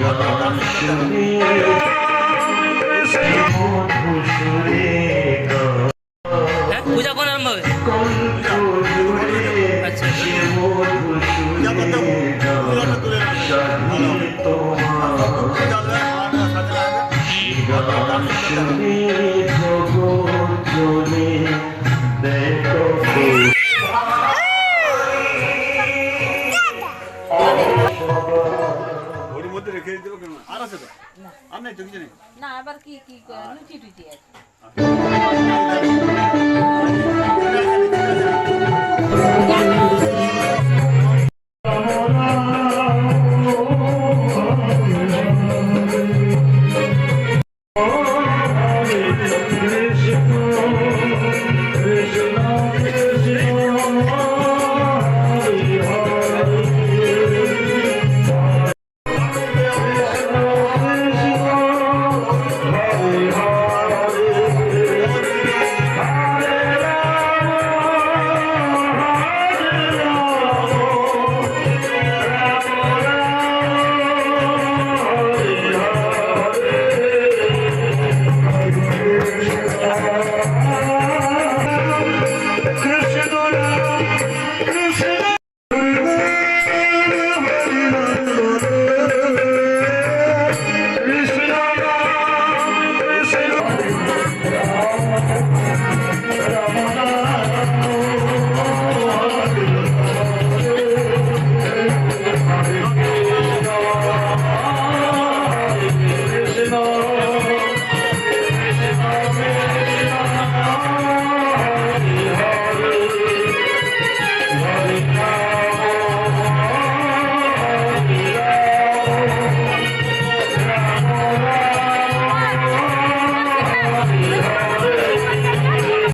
গান শুনে মধু পূজা করার মধ্যে তোমার গান শুনে আর আছে তো? আর নাই তো কিছু নেই? না আবার কি কি লুচি টুচি আছে। আচ্ছা। now.